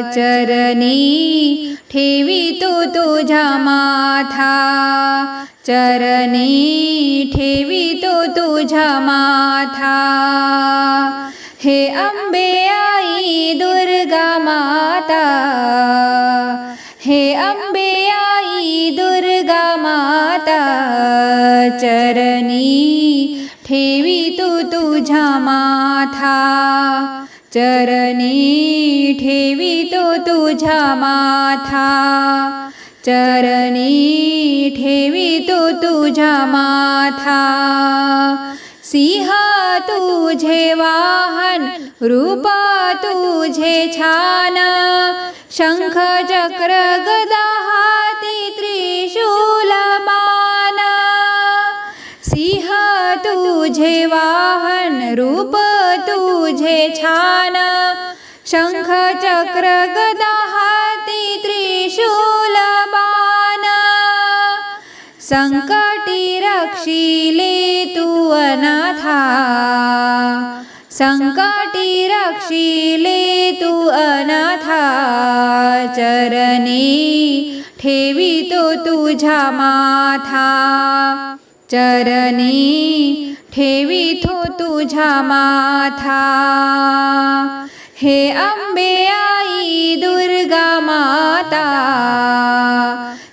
चरणी ठेवी तू तुझा माथा. चरणी ठेवी तू तुझा माथा. हे अंबे आई दुर्गा माता. हे अंबे आई दुर्गा माता. चरणी ठेवी तू तुझा माथा. चरणी ठेवितो तुझा माथा. चरणी ठेवितो तुझा माथा. सिंहा तुझे वाहन रूपा तुझे छान. शङ्ख चक्र गदा हाती त्रिशूलमान. सिंहा तुझे वा वाहन रूप तुझे छान। शंख चक्र गदा हाती त्रिशूल बाण। संकटी रक्षिले तू अनाथा। संकटी रक्षिले तू अनाथा। चरणी ठेवी तो तुझा माथा। चरणी ठेवी तो हो तुझ्या माथा. हे अंबे आई दुर्गा माता.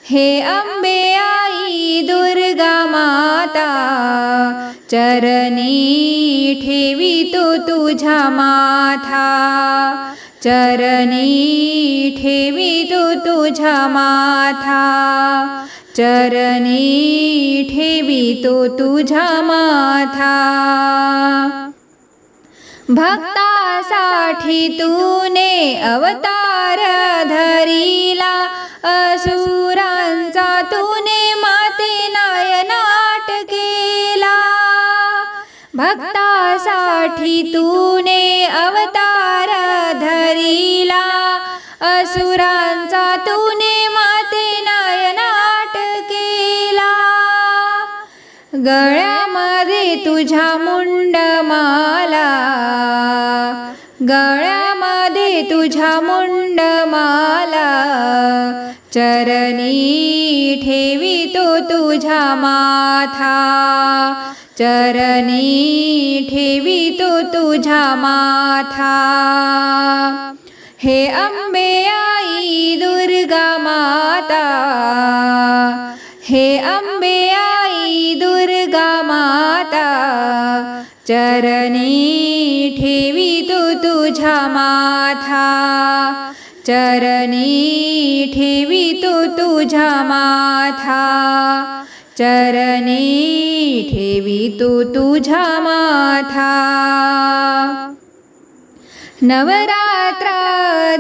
हे अंबे आई दुर्गा माता. चरणी ठेवी तो हो तुझ्या माथा. चरणी ठेवी तो हो तुझ्या माथा. चरणी ठेवी तो तुझ्या माथा. भक्तासाठी तूने अवतार धरिला. असुरांचा तूने माते नायनाट केला. भक्तासाठी तूने अवतार धरिला. असुरांचा तू गळ्यामध्ये तुझ्या मुंडमाला. गळ्यामध्ये तुझ्या मुंडमाला. चरणी ठेवी तो तुझ्या माथा. चरणी ठेवी तो तुझ्या माथा. हे अंबे आई चरणी ठेवी तू तुझ्या माथा. चरणी ठेवी तू तुझ्या माथा. चरणी ठेवी तू तुझ्या माथा. नवरात्र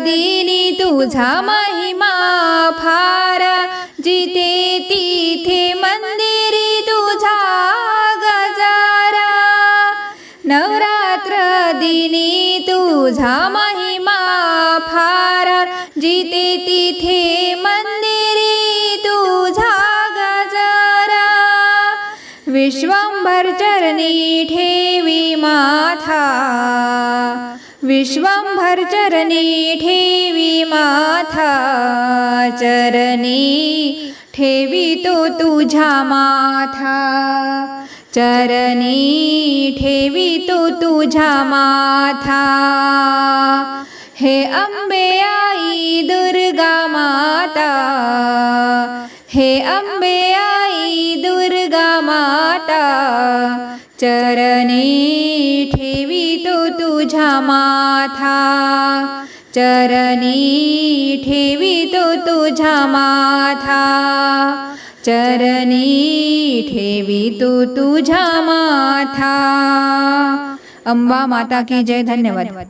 दिनी तुझा महिमा फार. जिते विश्वंभर चरणी ठेवी माथा. विश्वंभर चरणी ठेवी माथा. चरणी ठेवी तो तुझा माथा. चरणी ठेवी तो तुझा माथा. हे अंबे आई दुर्गा माता. हे अंबे चरणी ठेवी तुझा माथा. चरणी ठेवी तुझा माथा. चरणी ठेवी तुझा माथा. अंबा माता की जय. धन्यवाद.